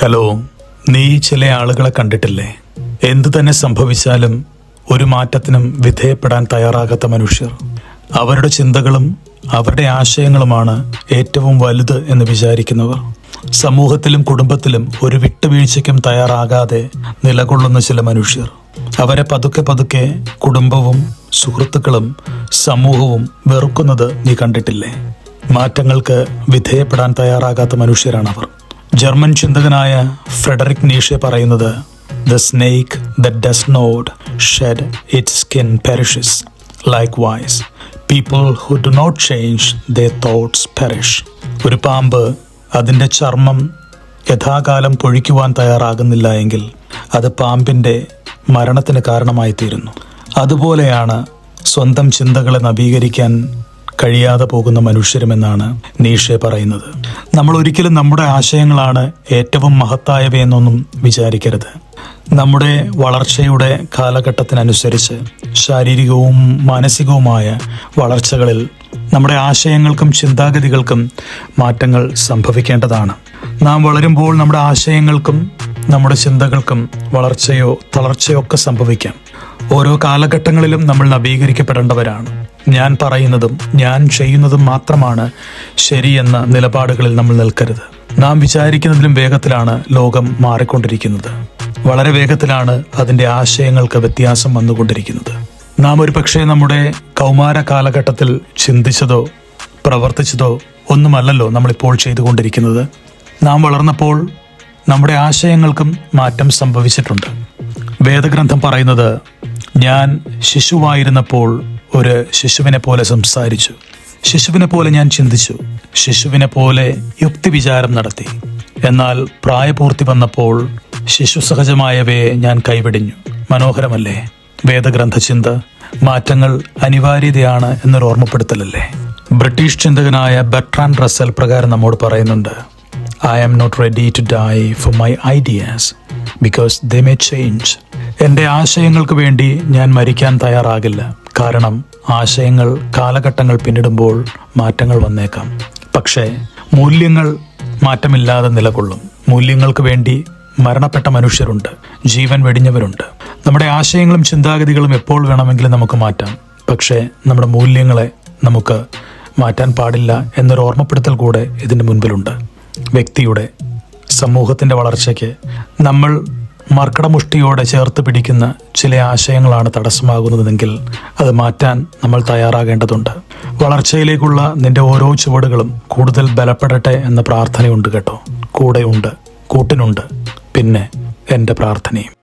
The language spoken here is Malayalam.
ഹലോ നീ ചില ആളുകളെ കണ്ടിട്ടില്ലേ? എന്തു തന്നെ സംഭവിച്ചാലും ഒരു മാറ്റത്തിനും വിധേയപ്പെടാൻ തയ്യാറാകാത്ത മനുഷ്യർ. അവരുടെ ചിന്തകളും അവരുടെ ആശയങ്ങളുമാണ് ഏറ്റവും വലുത് എന്ന് വിചാരിക്കുന്നവർ. സമൂഹത്തിലും കുടുംബത്തിലും ഒരു വിട്ടുവീഴ്ചയ്ക്കും തയ്യാറാകാതെ നിലകൊള്ളുന്ന ചില മനുഷ്യർ. അവരെ പതുക്കെ പതുക്കെ കുടുംബവും സുഹൃത്തുക്കളും സമൂഹവും വെറുക്കുന്നത് നീ കണ്ടിട്ടില്ലേ? മാറ്റങ്ങൾക്ക് വിധേയപ്പെടാൻ തയ്യാറാകാത്ത മനുഷ്യരാണവർ. ജർമ്മൻ ചിന്തകനായ ഫ്രെഡറിക് നീഷെ പറയുന്നത് the snake the does not shed it skin perishes likewise people who do not change the thoughts perish ഒരു പാമ്പ് അതിന്റെ ചർമ്മം യഥാകാലം പൊഴിക്കുവാൻ തയ്യാറാകുന്നില്ല എങ്കിൽ അത് പാമ്പിന്റെ മരണത്തിന് കാരണമായി തീരുന്നു അതുപോലെയാണ് സ്വന്തം ചിന്തകളെ നവീകരിക്കാൻ കഴിയാതെ പോകുന്ന മനുഷ്യരുമെന്നാണ് നീഷെ പറയുന്നത്. നമ്മൾ ഒരിക്കലും നമ്മുടെ ആശയങ്ങളാണ് ഏറ്റവും മഹത്തായവയെന്നൊന്നും വിചാരിക്കരുത്. നമ്മുടെ വളർച്ചയുടെ കാലഘട്ടത്തിനനുസരിച്ച് ശാരീരികവും മാനസികവുമായ വളർച്ചകളിൽ നമ്മുടെ ആശയങ്ങൾക്കും ചിന്താഗതികൾക്കും മാറ്റങ്ങൾ സംഭവിക്കേണ്ടതാണ്. നാം വളരുമ്പോൾ നമ്മുടെ ആശയങ്ങൾക്കും നമ്മുടെ ചിന്തകൾക്കും വളർച്ചയോ തളർച്ചയോ ഒക്കെ സംഭവിക്കാം. ഓരോ കാലഘട്ടങ്ങളിലും നമ്മൾ നവീകരിക്കപ്പെടേണ്ടവരാണ്. ഞാൻ പറയുന്നതും ഞാൻ ചെയ്യുന്നതും മാത്രമാണ് ശരിയെന്ന നിലപാടുകളിൽ നമ്മൾ നിൽക്കരുത്. നാം വിചാരിക്കുന്നതിലും വേഗത്തിലാണ് ലോകം മാറിക്കൊണ്ടിരിക്കുന്നത്. വളരെ വേഗത്തിലാണ് അതിന്റെ ആശയങ്ങൾക്ക് വ്യത്യാസം വന്നുകൊണ്ടിരിക്കുന്നത്. നാം ഒരു പക്ഷേ നമ്മുടെ കൗമാര കാലഘട്ടത്തിൽ ചിന്തിച്ചതോ പ്രവർത്തിച്ചതോ ഒന്നുമല്ലല്ലോ നമ്മളിപ്പോൾ ചെയ്തുകൊണ്ടിരിക്കുന്നത്. നാം വളർന്നപ്പോൾ നമ്മുടെ ആശയങ്ങൾക്കും മാറ്റം സംഭവിച്ചിട്ടുണ്ട്. വേദഗ്രന്ഥം പറയുന്നത് ഞാൻ ശിശുവായിരുന്നപ്പോൾ ഒരു ശിശുവിനെ പോലെ സംസാരിച്ചു. ശിശുവിനെ പോലെ ഞാൻ ചിന്തിച്ചു. ശിശുവിനെ പോലെ യുക്തി വിചാരം നടത്തി. എന്നാൽ പ്രായപൂർത്തി വന്നപ്പോൾ ശിശു സഹജമായവയെ ഞാൻ കൈവെടിഞ്ഞു. മനോഹരമല്ലേ? വേദഗ്രന്ഥ ചിന്ത മാറ്റങ്ങൾ അനിവാര്യതയാണ് എന്നൊരു ഓർമ്മപ്പെടുത്തലല്ലേ ബ്രിട്ടീഷ് ചിന്തകനായ ബെട്രാൻ റസൽ പ്രകാരം നമ്മോട് പറയുന്നുണ്ട് I am not ready to die for my ideas because they may change എന്റെ ആശയങ്ങൾക്ക് വേണ്ടി ഞാൻ മരിക്കാൻ തയ്യാറാകില്ല. കാരണം ആശയങ്ങൾ കാലഘട്ടങ്ങൾ പിന്നിടുമ്പോൾ മാറ്റങ്ങൾ വന്നേക്കാം. പക്ഷേ മൂല്യങ്ങൾ മാറ്റമില്ലാതെ നിലകൊള്ളും. മൂല്യങ്ങൾക്ക് വേണ്ടി മരണപ്പെട്ട മനുഷ്യരുണ്ട് ജീവൻ വെടിഞ്ഞവരുണ്ട്. നമ്മുടെ ആശയങ്ങളും ചിന്താഗതികളും എപ്പോൾ വേണമെങ്കിലും നമുക്ക് മാറ്റാം. പക്ഷേ നമ്മുടെ മൂല്യങ്ങളെ നമുക്ക് മാറ്റാൻ പാടില്ല എന്നൊരു ഓർമ്മപ്പെടുത്തൽ കൂടെ ഇതിന്റെ മുൻപിലുണ്ട്. വ്യക്തിയുടെ സമൂഹത്തിന്റെ വളർച്ചയ്ക്ക് നമ്മൾ മർക്കടമുഷ്ടിയോടെ ചേർത്ത് പിടിക്കുന്ന ചില ആശയങ്ങളാണ് തടസ്സമാകുന്നതെങ്കിൽ അത് മാറ്റാൻ നമ്മൾ തയ്യാറാകേണ്ടതുണ്ട്. വളർച്ചയിലേക്കുള്ള നിന്റെ ഓരോ ചുവടുകളും കൂടുതൽ ബലപ്പെടട്ടെ എന്ന പ്രാർത്ഥനയുണ്ട് കേട്ടോ. കൂടെയുണ്ട് കൂട്ടിനുണ്ട്. പിന്നെ എന്റെ പ്രാർത്ഥനയും.